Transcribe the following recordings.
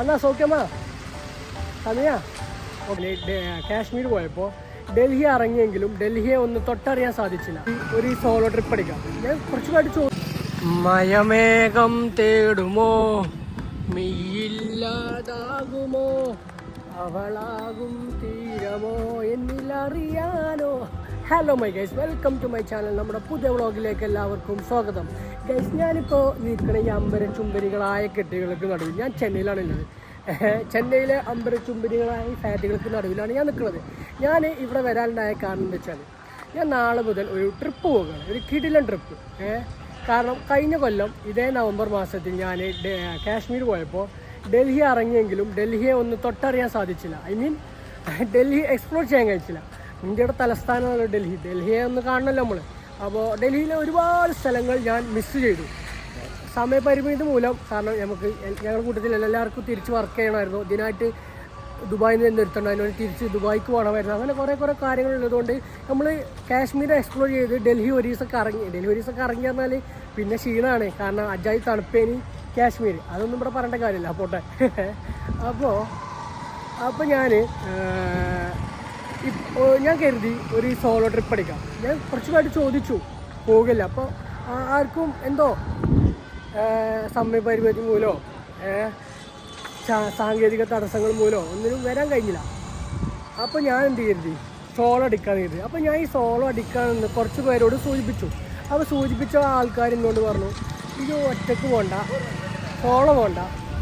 എന്നാ സൗഖ്യമാ തന്നെയാ കാശ്മീർ പോയപ്പോൾ ഡൽഹി ഇറങ്ങിയെങ്കിലും ഡൽഹിയെ ഒന്ന് തൊട്ടറിയാൻ സാധിച്ചില്ല. ഒരു സോളോ ട്രിപ്പ് അടിക്കാം ഞാൻ കുറച്ചുപാട് ചോ മയമേഘം തേടുമോ? മെയ്യില്ലാതാകുമോ അവളാകും തീരമോ എന്നിലറിയാനോ? Hello my guys welcome to my channel നമ്മുടെ പുതിയ വ്ളോഗിലേക്ക് എല്ലാവർക്കും സ്വാഗതം. ഗൈസ് ഞാനിപ്പോൾ നിൽക്കുന്ന ഈ അമ്പര ചുംബരികളായ കെട്ടികൾക്ക് നടുവിൽ ഞാൻ ചെന്നൈയിലാണ് ഉള്ളത്. ചെന്നൈയിലെ അമ്പര ചുംബരികളായ ഫാറ്റുകൾക്ക് നടുവിലാണ് ഞാൻ നിൽക്കുന്നത്. ഞാൻ ഇവിടെ വരാനുണ്ടായ കാരണം എന്താ വെച്ചാൽ ഞാൻ നാളെ മുതൽ ഒരു ട്രിപ്പ് പോകുകയാണ് ഒരു കിടിലൻ ട്രിപ്പ്. കാരണം കഴിഞ്ഞ കൊല്ലം ഇതേ നവംബർ മാസത്തിൽ ഞാൻ കാശ്മീർ പോയപ്പോൾ ഡൽഹി ഇറങ്ങിയെങ്കിലും ഡൽഹിയെ ഒന്ന് തൊട്ടറിയാൻ സാധിച്ചില്ല. ഐ മീൻ ഡൽഹി എക്സ്പ്ലോർ ചെയ്യാൻ കഴിച്ചില്ല. ഇന്ത്യയുടെ തലസ്ഥാനമാണ് ഡൽഹി. ഡൽഹിയെ ഒന്ന് കാണണമല്ലോ നമ്മൾ അപ്പോൾ ഡൽഹിയിലെ ഒരുപാട് സ്ഥലങ്ങൾ ഞാൻ മിസ് ചെയ്തു. സമയപരിമിതി മൂലം കാരണം നമുക്ക് ഞങ്ങളുടെ കൂട്ടത്തിൽ എല്ലാവർക്കും തിരിച്ച് വർക്ക് ചെയ്യണമായിരുന്നു. ഇതിനായിട്ട് ദുബായിൽ നിന്ന് നിർത്തണ്ടായിരുന്നു തിരിച്ച് ദുബായിക്ക് പോകണമായിരുന്നു അങ്ങനെ കുറേ കുറേ കാര്യങ്ങളുള്ളതുകൊണ്ട് നമ്മൾ കാശ്മീർ എക്സ്പ്ലോർ ചെയ്ത് ഡൽഹി ഒരു ദിവസമൊക്കെ ഇറങ്ങി ഡൽഹി ഒരു ദിവസമൊക്കെ ഇറങ്ങി പറഞ്ഞാൽ പിന്നെ ക്ഷീണമാണ് കാരണം അജായി തണുപ്പേനി കാശ്മീർ അതൊന്നും ഇവിടെ പറയേണ്ട കാര്യമില്ല. പോട്ടെ. അപ്പോൾ അപ്പോൾ ഞാൻ ഞാൻ കരുതി ഒരു സോളോ ട്രിപ്പ് അടിക്കാം ഞാൻ കുറച്ചുമായിട്ട് ചോദിച്ചു പോകില്ല. അപ്പോൾ ആർക്കും എന്തോ സമയപരിമിതി മൂലമോ സാങ്കേതിക തടസ്സങ്ങൾ മൂലമോ ഒന്നിനും വരാൻ കഴിഞ്ഞില്ല. അപ്പോൾ ഞാൻ എന്ത് കരുതി? സോളോ അടിക്കാൻ കരുതി. അപ്പോൾ ഞാൻ ഈ സോളോ അടിക്കാമെന്ന് കുറച്ച് പേരോട് സൂചിപ്പിച്ചു. അപ്പോൾ സൂചിപ്പിച്ച ആൾക്കാർ എന്നോട് പറഞ്ഞു ഇത് ഒറ്റയ്ക്ക് പോണ്ട. സോളോ പോണ്ട.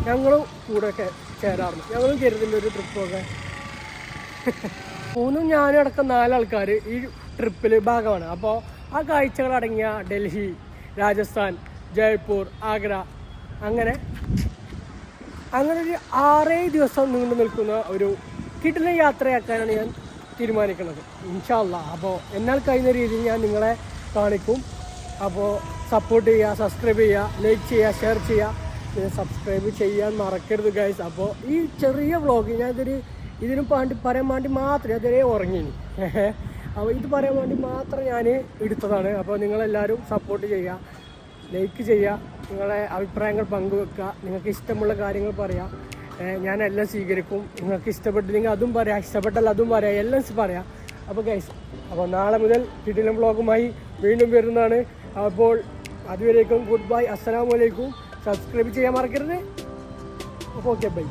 ഞങ്ങളും കൂടെയൊക്കെ ചേരാറുണ്ട്. ഞങ്ങളും കരുതുന്ന ഒരു ട്രിപ്പൊക്കെ മൂന്നും ഞാനും അടക്കം നാലാൾക്കാർ ഈ ട്രിപ്പിൽ ഭാഗമാണ്. അപ്പോൾ ആ കാഴ്ചകളടങ്ങിയ ഡൽഹി രാജസ്ഥാൻ ജയ്പൂർ ആഗ്ര അങ്ങനെ അങ്ങനെ ഒരു ആറേ ദിവസം നീണ്ടു നിൽക്കുന്ന ഒരു കിടിലൻ യാത്രയാക്കാനാണ് ഞാൻ തീരുമാനിക്കുന്നത്. ഇൻഷാല്ല അപ്പോൾ എന്നാൽ കഴിയുന്ന രീതിയിൽ ഞാൻ നിങ്ങളെ കാണിക്കും. അപ്പോൾ സപ്പോർട്ട് ചെയ്യുക സബ്സ്ക്രൈബ് ചെയ്യുക ലൈക്ക് ചെയ്യുക ഷെയർ ചെയ്യുക പിന്നെ സബ്സ്ക്രൈബ് ചെയ്യാൻ മറക്കരുത് ഗൈസ് അപ്പോൾ ഈ ചെറിയ വ്ളോഗ് ഞാനിതൊരു ഇതിനും പാണ്ടി പറയാൻ വേണ്ടി മാത്രമേ അതുവരെ ഉറങ്ങിനി അപ്പോൾ ഇത് പറയാൻ വേണ്ടി മാത്രം ഞാൻ എടുത്തതാണ്. അപ്പോൾ നിങ്ങളെല്ലാവരും സപ്പോർട്ട് ചെയ്യുക. ലൈക്ക് ചെയ്യുക. നിങ്ങളെ അഭിപ്രായങ്ങൾ പങ്കുവെക്കുക. നിങ്ങൾക്ക് ഇഷ്ടമുള്ള കാര്യങ്ങൾ പറയാം. ഞാനെല്ലാം സ്വീകരിക്കും. നിങ്ങൾക്ക് ഇഷ്ടപ്പെട്ടില്ലെങ്കിൽ അതും പറയാം. ഇഷ്ടപ്പെട്ടാൽ അതും പറയാം. എല്ലാം പറയാം. അപ്പോൾ ഗൈസ് അപ്പോൾ നാളെ മുതൽ കിടിലം ബ്ലോഗുമായി വീണ്ടും വരുന്നതാണ്. അപ്പോൾ അതുവരേക്കും ഗുഡ് ബൈ അസ്സലാമു അലൈക്കും. സബ്സ്ക്രൈബ് ചെയ്യാൻ മറക്കരുത്. അപ്പോൾ ഓക്കെ ബൈ